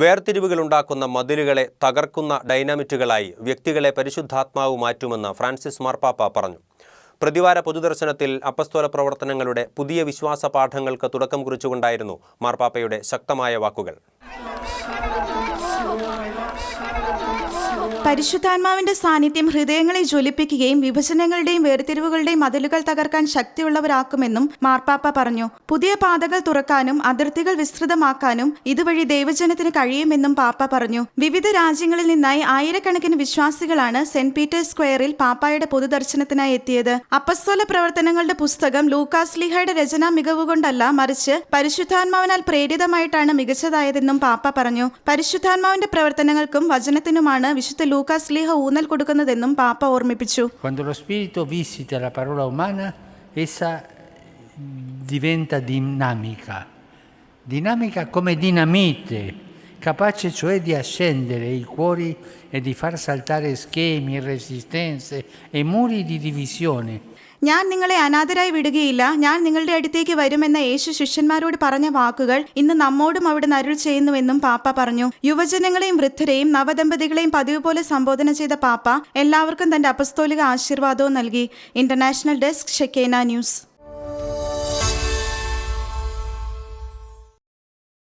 വേർതിരിവുകളുണ്ടാക്കുന്ന മതിലുകളെ തകർക്കുന്ന ഡൈനാമിറ്റുകളായി വ്യക്തികളെ പരിശുദ്ധാത്മാവ് മാറ്റുമെന്ന് ഫ്രാൻസിസ് മാർപ്പാപ്പ പറഞ്ഞു. പ്രതിവാര പൊതുദർശനത്തിൽ അപ്പസ്തോല പ്രവർത്തനങ്ങളുടെ പുതിയ വിശ്വാസ പാഠങ്ങൾക്ക് തുടക്കം കുറിച്ചുകൊണ്ടായിരുന്നു മാർപ്പാപ്പയുടെ ശക്തമായ വാക്കുകൾ. പരിശുദ്ധാത്മാവിന്റെ സാന്നിധ്യം ഹൃദയങ്ങളെ ജ്വലിപ്പിക്കുകയും വിഭജനങ്ങളുടെയും വേർതിരിവുകളുടെയും മതിലുകൾ തകർക്കാൻ ശക്തിയുള്ളവരാക്കുമെന്നും മാർപ്പാപ്പ പറഞ്ഞു. പുതിയ പാതകൾ തുറക്കാനും അതിർത്തികൾ വിസ്തൃതമാക്കാനും ഇതുവഴി ദൈവജനത്തിന് കഴിയുമെന്നും പാപ്പ പറഞ്ഞു. വിവിധ രാജ്യങ്ങളിൽ നിന്നായി ആയിരക്കണക്കിന് വിശ്വാസികളാണ് സെന്റ് പീറ്റേഴ്സ് സ്ക്വയറിൽ പാപ്പായുടെ പൊതുദർശനത്തിനായി എത്തിയത്. അപ്പസ്തോല പ്രവർത്തനങ്ങളുടെ പുസ്തകം ലൂക്കാസ് ലിഹയുടെ രചനാ മികവുകൊണ്ടല്ല മറിച്ച് പരിശുദ്ധാത്മാവിനാൽ പ്രേരിതമായിട്ടാണ് മികച്ചതായതെന്നും പാപ്പ പറഞ്ഞു. പരിശുദ്ധാത്മാവിന്റെ പ്രവർത്തനങ്ങൾക്കും വചനത്തിനുമാണ് വിശുദ്ധ ലൂക്കാസ് ലീഹ ഊന്നൽ കൊടുക്കുന്നതെന്നും പാപ്പ ഓർമ്മിപ്പിച്ചു Quando lo Spirito visita la parola umana, essa diventa dinamica, dinamica come dinamite, capace cioè di accendere i cuori e di far saltare schemi, resistenze e muri di divisione. ഞാൻ നിങ്ങളെ അനാഥരായി വിടുകയില്ല. ഞാൻ നിങ്ങളുടെ അടുത്തേക്ക് വരുമെന്ന യേശു ശിഷ്യന്മാരോട് പറഞ്ഞ വാക്കുകൾ ഇന്ന് നമ്മോടും അവിടെ അരുൾ ചെയ്യുന്നുവെന്നും പാപ്പ പറഞ്ഞു. യുവജനങ്ങളെയും വൃദ്ധരെയും നവദമ്പതികളെയും പതിവ് പോലെ സംബോധന ചെയ്ത പാപ്പ എല്ലാവർക്കും തന്റെ അപസ്തോലിക ആശീർവാദവും നൽകി. International desk Shekinah news.